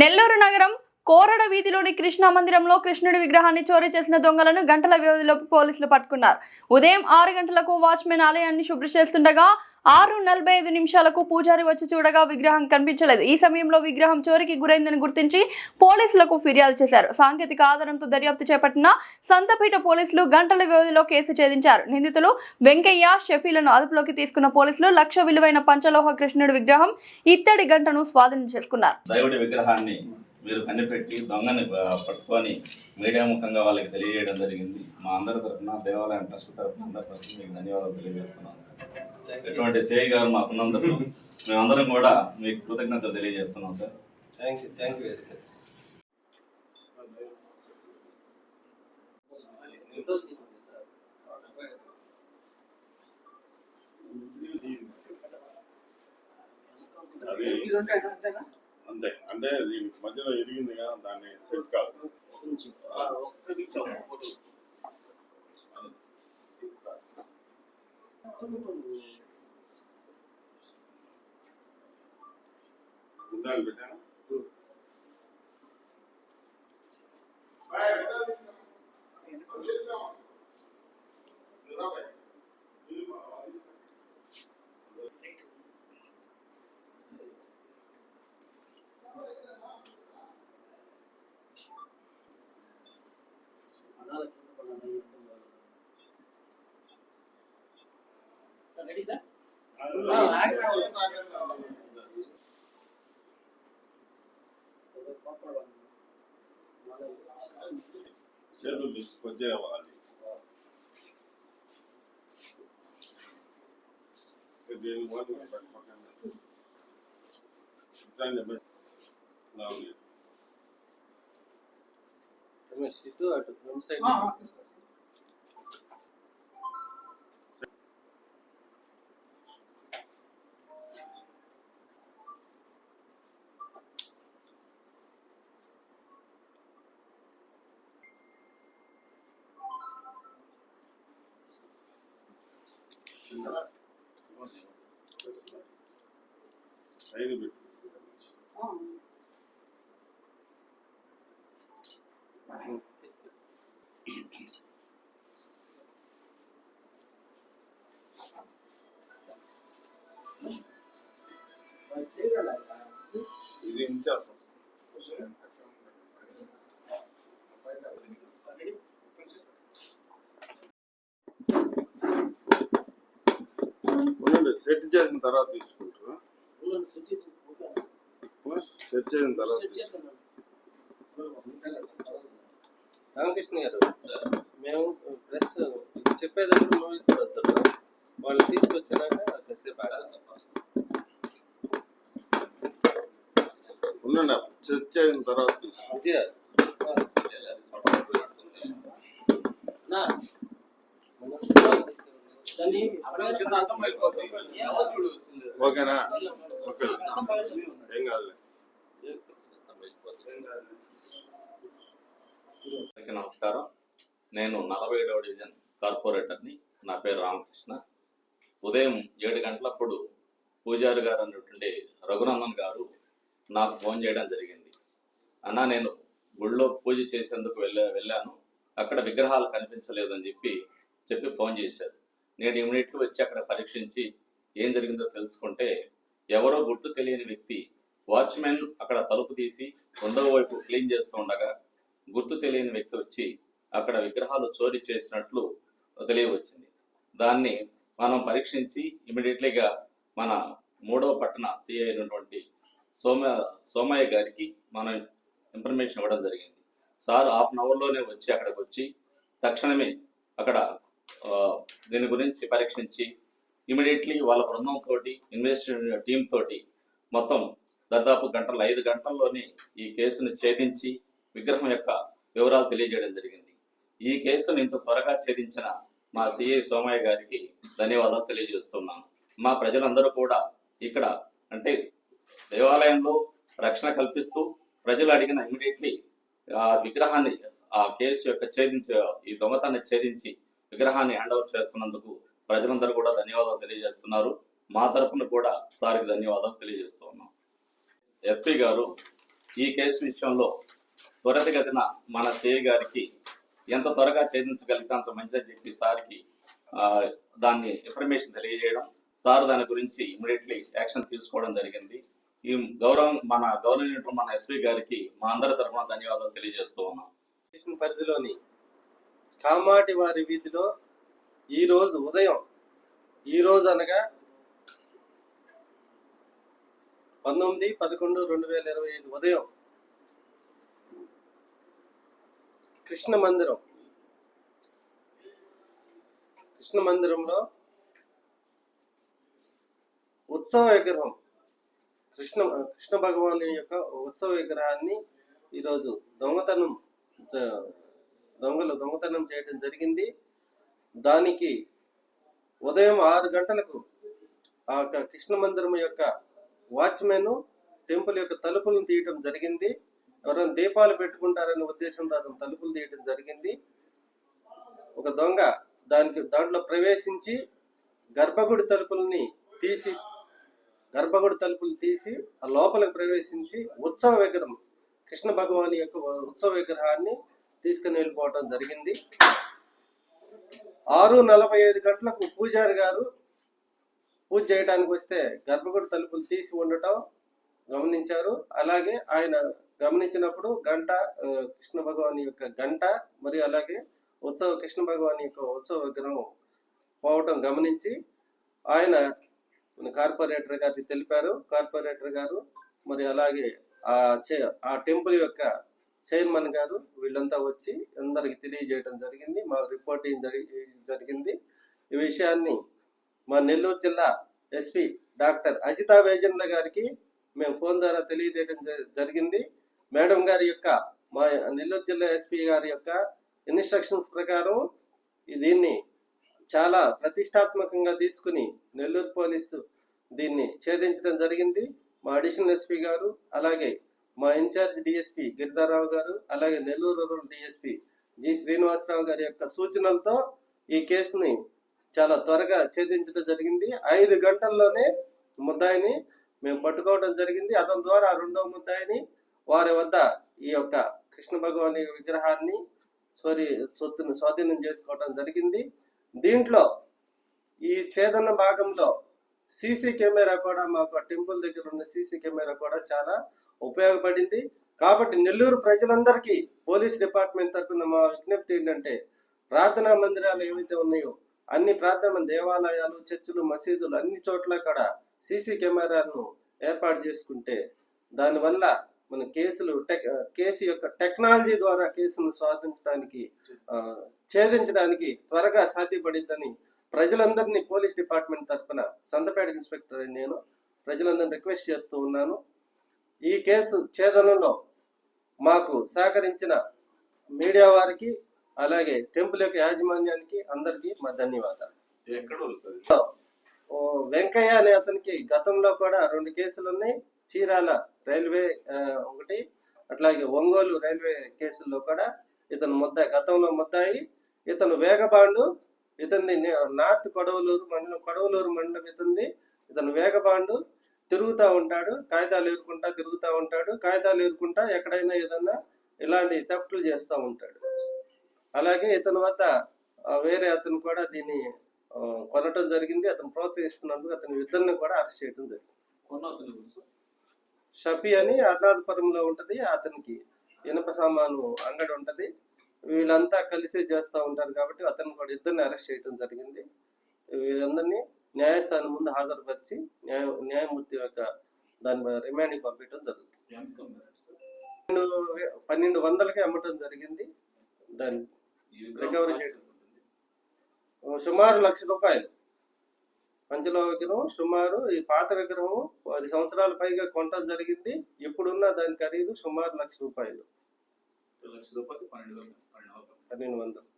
నెల్లూరు నగరం కోరడ వీధిలోని కృష్ణా మందిరంలో కృష్ణుడి విగ్రహాన్ని చోరీ చేసిన దొంగలను గంటల వ్యవధిలో పోలీసులు పట్టుకున్నారు. ఉదయం ఆరు గంటలకు వాచ్మెన్ ఆలయాన్ని శుభ్ర చేస్తుండగా ఆరు నలభై ఐదు నిమిషాలకు పూజారి వచ్చి చూడగా విగ్రహం కనిపించలేదు. ఈ సమయంలో విగ్రహం చోరికి గురైందని గుర్తించి పోలీసులకు ఫిర్యాదు చేశారు. సాంకేతిక ఆధారంతో దర్యాప్తు చేపట్టిన సంతపీట పోలీసులు గంటల వ్యవధిలో కేసు ఛేదించారు. నిందితులు వెంకయ్య షఫీలను అదుపులోకి తీసుకున్న పోలీసులు లక్ష విలువైన పంచలోహ కృష్ణుడి విగ్రహం ఇత్తడి గంటను స్వాధీనం చేసుకున్నారు. మీరు కనిపెట్టి దొంగని పట్టుకొని మీడియా ముఖంగా వాళ్ళకి తెలియజేయడం జరిగింది. మా అందరి తరఫున దేవాలయం ట్రస్ట్ తరఫున అందరి తరఫున మీకు ధన్యవాదాలు తెలియజేస్తున్నాం సార్. ఎటువంటి సేయి గారు మాకున్నందుకు మేమందరం కూడా మీకు కృతజ్ఞత తెలియజేస్తున్నాం sir. Thank you thank you very much అది ఉండే అంటే ఇది మధ్యలో ఎరిగింది కదా దాన్ని సెట్ కాదు. ఉండాలి పెట్టాను Cedo mi spodevali. Kad je vodu tak pakana. Tanja me ah, 자기들 어. 이제 인자 왔어. Set చేసిన తర్వాత తీసుకుంటారు సెట్ చేసిన తర్వాత రామకృష్ణ గారు మేము ప్రెస్ చెప్పేటప్పుడు మూవీ కూడా వద్దాం. వాళ్ళు తీసుకొచ్చినాక కాసేపు. ఉండండి సెట్ చేసిన తర్వాత దాన్ని ఓకేనా? ఓకే. ఏం నమస్కారం. నేను నలభై ఏడవ డివిజన్ కార్పొరేటర్ని. నా పేరు రామకృష్ణ. ఉదయం ఏడు గంటలప్పుడు పూజారి గారు అన్నటువంటి రఘునందన్ గారు నాకు ఫోన్ చేయడం జరిగింది. అన్నా నేను గుళ్ళో పూజ చేసేందుకు వెళ్ళా వెళ్ళాను. అక్కడ విగ్రహాలు కనిపించలేదని చెప్పి చెప్పి ఫోన్ చేశారు. నేను ఇమీడియట్లీ వచ్చి అక్కడ పరీక్షించి ఏం జరిగిందో తెలుసుకుంటే ఎవరో గుర్తు తెలియని వ్యక్తి వాచ్మెన్ అక్కడ తలుపు తీసి రెండవ వైపు క్లీన్ చేస్తూ ఉండగా గుర్తు తెలియని వ్యక్తి వచ్చి అక్కడ విగ్రహాలు చోరీ చేసినట్లు తెలియవచ్చింది. దాన్ని మనం పరీక్షించి ఇమీడియట్లీగా మన మూడవ పట్టణ సిఐ అయినటువంటి సోమ సోమయ్య గారికి మనం ఇన్ఫర్మేషన్ ఇవ్వడం జరిగింది. సార్ హాఫ్ అన్ అవర్లోనే వచ్చి అక్కడికి వచ్చి తక్షణమే అక్కడ దీని గురించి పరీక్షించి ఇమీడియట్లీ వాళ్ళ బృందం తోటి ఇన్వెస్టిగేషన్ టీమ్ తోటి మొత్తం దాదాపు గంటల ఐదు గంటల్లోనే ఈ కేసును ఛేదించి విగ్రహం యొక్క వివరాలు తెలియజేయడం జరిగింది. ఈ కేసును ఇంత త్వరగా ఛేదించిన మా సిఐ సోమయ్య గారికి ధన్యవాదాలు తెలియజేస్తున్నాను. మా ప్రజలందరూ కూడా ఇక్కడ అంటే దేవాలయంలో రక్షణ కల్పిస్తూ ప్రజలు అడిగిన ఇమీడియట్లీ ఆ విగ్రహాన్ని ఆ కేసు యొక్క ఛేదించి ఈ దొంగతాన్ని ఛేదించి విగ్రహాన్ని హ్యాండ్ ఓవర్ చేస్తున్నందుకు ప్రజలందరూ కూడా ధన్యవాదాలు తెలియజేస్తున్నారు. మా తరపున కూడా సార్కి ధన్యవాదాలు తెలియజేస్తున్నాం ఎస్పీ గారు ఈ కేసు విషయంలో త్వరితగతిన మన సిఐ గారికి ఎంత త్వరగా ఛేదించగలిగితే అంత మంచిదని చెప్పి సార్కి దాన్ని ఇన్ఫర్మేషన్ తెలియజేయడం సార్ దాని గురించి ఇమీడియట్లీ యాక్షన్ తీసుకోవడం జరిగింది. ఈ గౌరవం మన గవర్నమెంట్ మన ఎస్పీ గారికి మా అందరి తరఫున ధన్యవాదాలు తెలియజేస్తూ ఉన్నాం. పరిధిలోని కామాటి వారి వీధిలో ఈ రోజు ఉదయం ఈ రోజు అనగా పంతొమ్మిది పదకొండు రెండు వేల ఇరవై ఐదు ఉదయం కృష్ణ మందిరం కృష్ణ మందిరంలో ఉత్సవ విగ్రహం కృష్ణ కృష్ణ భగవాను యొక్క ఉత్సవ విగ్రహాన్ని ఈరోజు దొంగతనం దొంగలు దొంగతనం చేయడం జరిగింది. దానికి ఉదయం ఆరు గంటలకు ఆ యొక్క కృష్ణ మందిరం యొక్క వాచ్మెన్ టెంపుల్ యొక్క తలుపులను తీయటం జరిగింది. ఎవరైనా దీపాలు పెట్టుకుంటారనే ఉద్దేశంతో అతను తలుపులు తీయటం జరిగింది. ఒక దొంగ దానికి దాంట్లో ప్రవేశించి గర్భగుడి తలుపుల్ని తీసి గర్భగుడి తలుపులు తీసి ఆ లోపలికి ప్రవేశించి ఉత్సవ విగ్రహం కృష్ణ భగవాన్ యొక్క ఉత్సవ విగ్రహాన్ని తీసుకుని వెళ్ళిపోవటం జరిగింది. ఆరు నలభై ఐదు గంటలకు పూజారి గారు పూజ చేయడానికి వస్తే గర్భగుడి తలుపులు తీసి ఉండటం గమనించారు. అలాగే ఆయన గమనించినప్పుడు గంట కృష్ణ భగవాన్ యొక్క గంట మరియు అలాగే ఉత్సవ కృష్ణ భగవాన్ యొక్క ఉత్సవ విగ్రహం పోవటం గమనించి ఆయన కార్పొరేటర్ గారికి తెలిపారు. కార్పొరేటర్ గారు మరి అలాగే ఆ చే ఆ టెంపుల్ యొక్క చైర్మన్ గారు వీళ్ళంతా వచ్చి అందరికి తెలియజేయడం జరిగింది. మా రిపోర్టింగ్ జరిగి జరిగింది. ఈ విషయాన్ని మా నెల్లూరు జిల్లా ఎస్పీ డాక్టర్ అజితా వేజన్ల గారికి మేము ఫోన్ ద్వారా తెలియజేయడం జ- జరిగింది. మేడం గారి యొక్క మా నెల్లూరు జిల్లా ఎస్పీ గారి యొక్క ఇన్స్ట్రక్షన్స్ ప్రకారం దీన్ని చాలా ప్రతిష్టాత్మకంగా తీసుకుని నెల్లూరు పోలీసు దీన్ని ఛేదించడం జరిగింది. మా అడిషనల్ ఎస్పీ గారు అలాగే మా ఇన్ఛార్జ్ డిఎస్పి గిరిధారావు గారు అలాగే Nellore rural DSP G Srinivasarao గారి యొక్క సూచనలతో ఈ కేసుని చాలా త్వరగా ఛేదించడం జరిగింది. ఐదు గంటల్లోనే ముద్దాయిని మేము పట్టుకోవడం జరిగింది. అతని ద్వారా రెండవ ముద్దాయిని వారి వద్ద ఈ యొక్క కృష్ణ భగవాన్ విగ్రహాన్ని సారీ సొత్తును స్వాధీనం చేసుకోవడం జరిగింది. దీంట్లో ఈ ఛేదన భాగంలో సీసీ కెమెరా కూడా మాకు టెంపుల్ దగ్గర ఉన్న సీసీ కెమెరా కూడా చాలా ఉపయోగపడింది. కాబట్టి నెల్లూరు ప్రజలందరికీ పోలీస్ డిపార్ట్మెంట్ తరఫున మా విజ్ఞప్తి ఏంటంటే ప్రార్థనా మందిరాలు ఏవైతే ఉన్నాయో అన్ని ప్రార్థన దేవాలయాలు చర్చిలు మసీదులు అన్ని చోట్ల కూడా సీసీ కెమెరాలను ఏర్పాటు చేసుకుంటే దానివల్ల మన కేసులు టెక్ కేసు యొక్క టెక్నాలజీ ద్వారా కేసును స్వాధించడానికి ఛేదించడానికి త్వరగా సాధ్యపడిద్దని ప్రజలందరినీ పోలీస్ డిపార్ట్మెంట్ తరఫున సంతపేట ఇన్స్పెక్టర్ అని నేను ప్రజలందరినీ రిక్వెస్ట్ చేస్తూ ఉన్నాను. ఈ కేసు ఛేదనలో మాకు సహకరించిన మీడియా వారికి అలాగే టెంపుల్ యొక్క యాజమాన్యానికి అందరికీ మా ధన్యవాదాలు. వెంకయ్య అనే అతనికి గతంలో కూడా రెండు కేసులు ఉన్నాయి. చీరాల రైల్వే ఒకటి అట్లాగే ఒంగోలు రైల్వే కేసుల్లో కూడా ఇతను ముద్దాయి గతంలో ముద్దాయి. ఇతను వేగబాండు ఇతన్ని నార్త్ కొడవలూరు మండలం కొడవలూరు మండలం ఇతంది. ఇతను వేగబాండు తిరుగుతూ ఉంటాడు కాగితాలు ఏరుకుంటా తిరుగుతూ ఉంటాడు కాగితాలు ఏరుకుంటా ఎక్కడైనా ఏదన్నా ఇలాంటి థెఫ్ట్లు చేస్తూ ఉంటాడు. అలాగే ఇతని వద్ద వేరే అతను కూడా దీన్ని కొనటం జరిగింది అతను ప్రోత్సహిస్తున్నందుకు అతని ఇద్దరిని కూడా అరెస్ట్ చేయడం జరిగింది. షఫీ అని అర్నాథపురంలో ఉంటది అతనికి ఇనుప సామాను అంగడి ఉంటది. వీళ్ళంతా కలిసి చేస్తూ ఉంటారు కాబట్టి అతను కూడా ఇద్దరిని అరెస్ట్ చేయడం జరిగింది. వీళ్ళందరినీ న్యాయస్థానం ముందు హాజరుపరిచి న్యాయ న్యాయమూర్తి యొక్క దాని రిమాండ్కి పంపించడం జరుగుతుంది. పన్నెండు వందలకి అమ్మటం జరిగింది. దాని ఈ విగ్రహం రికవరీ చేయడం. సుమారు లక్ష రూపాయలు. పంచలో విగ్రహం సుమారు ఈ పాత విగ్రహం పది సంవత్సరాల పైగా కొనటం జరిగింది. ఇప్పుడున్న దాని ఖరీదు సుమారు లక్ష రూపాయలు. లక్ష రూపాయలు. పన్నెండు వందలు.